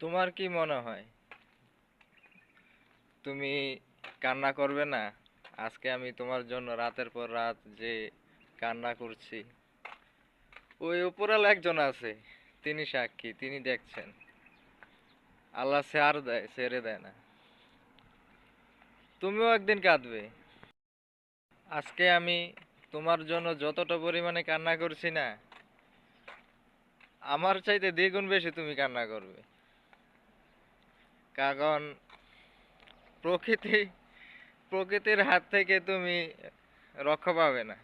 তোমার কি মনে হয়? তুমি কান্না করবে না? আজকে আমি তোমার জন্য রাতের পর রাত যে কান্না করছি, ওই উপরাল একজন আছে, তিনি সাক্ষী, তিনি দেখছেন। আল্লাহ ছাড় দেয়, ছেড়ে দেয় না। তুমিও একদিন কাঁদবে। আজকে আমি তোমার জন্য যতটা পরিমাণে কান্না করছি না, আমার চাইতে দ্বিগুণ বেশি তুমি কান্না করবে। কারণ প্রকৃতি, প্রকৃতির হাত থেকে তুমি রক্ষা পাবে না।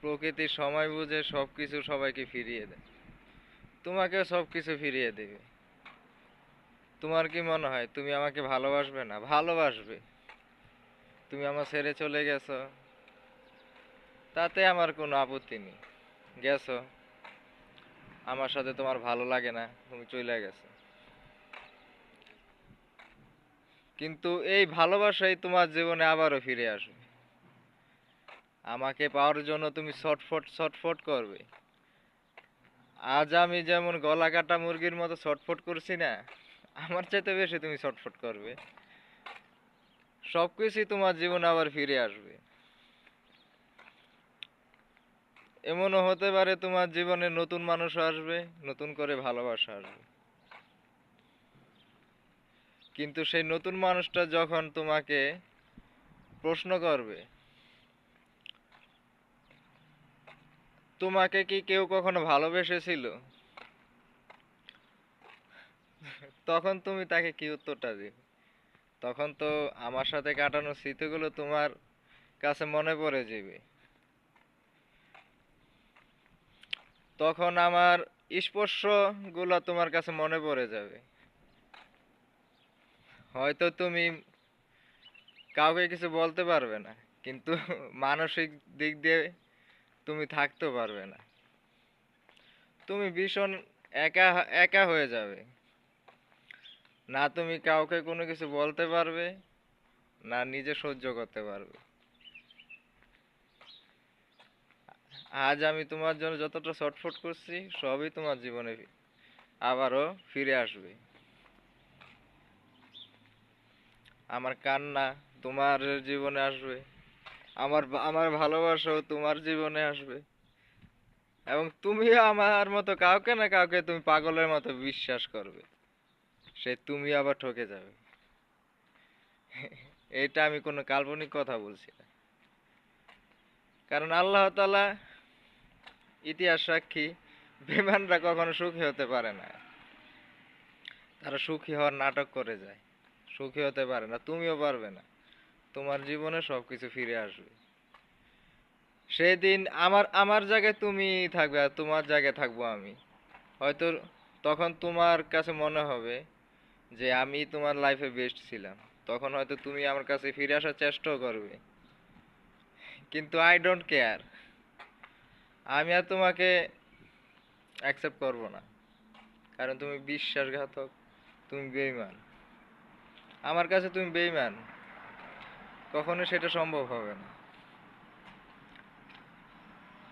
প্রকৃতি সময় বুঝে সব কিছু সবাইকে ফিরিয়ে দেয়। তোমাকেও সব কিছু ফিরিয়ে দেবে। তোমার কি মনে হয়, তুমি আমাকে ভালোবাসবে না? ভালোবাসবে। তুমি আমার ছেড়ে চলে গেছো। তাতে আমার কোনো আপত্তি নেই। গেছো। আমার সাথে তোমার ভালো লাগে না। তুমি চলে গেছো। কিন্তু এই ভালোবাসাই তোমার জীবনে আবারও ফিরে আসবে। আমাকে পাওয়ার জন্য তুমি ছটফট ছটফট করবে। আজ আমি যেমন গলা কাটা মুরগির মতো ছটফট করছি না, আমার চাইতে বেশি তুমি ছটফট করবে। সবকিছুই তোমার জীবনে আবার ফিরে আসবে। এমনও হতে পারে তোমার জীবনে নতুন মানুষ আসবে, নতুন করে ভালোবাসা আসবে। কিন্তু সেই নতুন মানুষটা যখন তোমাকে প্রশ্ন করবে, তোমাকে কি কেউ কখনো ভালোবেসেছিল? তখন তুমি তাকে কি উত্তরটা দিবে? তখন তো আমার সাথে কাটানো স্মৃতিগুলো তোমার কাছে মনে পড়ে যাবে। তখন আমার স্পর্শগুলো তোমার কাছে মনে পড়ে যাবে। হয়তো তুমি কাউকে কিছু বলতে পারবে না, কিন্তু মানসিক দিক দিয়ে তুমি থাকতে পারবে না। তুমি ভীষণ একা একা হয়ে যাবে। না তুমি কাউকে কোনো কিছু বলতে পারবে, না নিজে সহ্য করতে পারবে। আজ আমি তোমার জন্য যতটা ছটফট করছি, সবই তোমার জীবনে আবারও ফিরে আসবে। আমার কান্না তোমার জীবনে আসবে। আমার আমার ভালোবাসাও তোমার জীবনে আসবে। এবং তুমিও আমার মতো কাউকে না কাউকে তুমি পাগলের মতো বিশ্বাস করবে। সে তুমি আবার ঠকে যাবে। এটা আমি কোনো কাল্পনিক কথা বলছি না। কারণ আল্লাহ তালা ইতিহাস সাক্ষী বেমানরা কখনো সুখী হতে পারে না। তারা সুখী হওয়ার নাটক করে যায়। সুখী হতে পারে না, তুমিও পারবে না। তোমার জীবনে সব কিছু ফিরে আসবে। সেদিন আমার আমার জায়গায় তুমি থাকবে আর তোমার জায়গায় থাকব আমি। হয়তো তখন তোমার কাছে মনে হবে যে আমি তোমার লাইফে বেস্ট ছিলাম। তখন হয়তো তুমি আমার কাছে ফিরে আসার চেষ্টাও করবে। কিন্তু আই ডোন্ট কেয়ার আমি আর তোমাকে অ্যাকসেপ্ট করব না। কারণ তুমি বিশ্বাসঘাতক, তুমি বেইমান আমার কাছে তুমি বেইমান কখনো সেটা সম্ভব হবে না।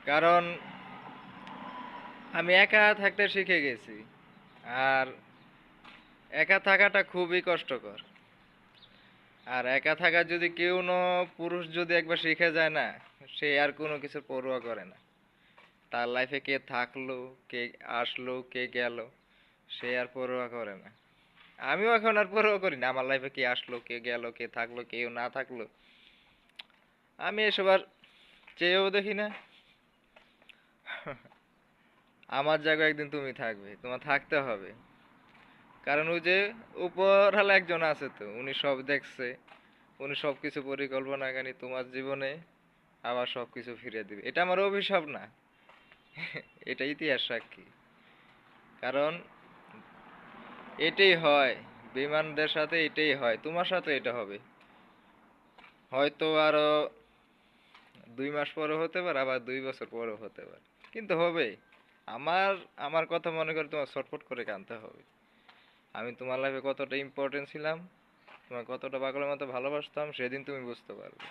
কারণ আমি একা থাকতে শিখে গেছি, আর একা থাকাটা খুবই কষ্টকর। আর একা থাকা যদি কেউ ন পুরুষ যদি একবার শিখে যায় না, সে আর কোনো কিছু পরোয়া করে না। তার লাইফে কে থাকল, কে আসলো, কে গেল, সে আর পরোয়া করে না। আমিও এখন আর পরোয়া করি না। আমার লাইফে কে আসলো, কে গেল, কে থাকল কেউ না থাকল। আমি এসব আর চেয়েও দেখি না। আমার জায়গায় একদিন তুমি থাকবে, তোমার থাকতে হবে। কারণ ওই যে উপরহালা একজন আছে তো, উনি সব দেখছে, উনি সব কিছু পরিকল্পনা কানি তোমার জীবনে আবার সব কিছু ফিরে দিবে। এটা আমার অভিশাপ না। এটা ইতিহাস সাক্ষী। কারণ এটাই হয়। বিমানদের সাথে এটাই হয়। তোমার সাথে এটা হবে। হয়তো আরও দুই মাস পরে হতে পারে, আবার দুই বছর পরেও হতে পারে। কিন্তু হবে। আমার আমার কথা মনে করে তোমার ছটফট করে কানতে হবে। আমি তোমার লাইফে কতটা ইম্পর্টেন্ট ছিলাম তোমার কতটা পাগলের মতো ভালোবাসতাম, সেদিন তুমি বুঝতে পারবে।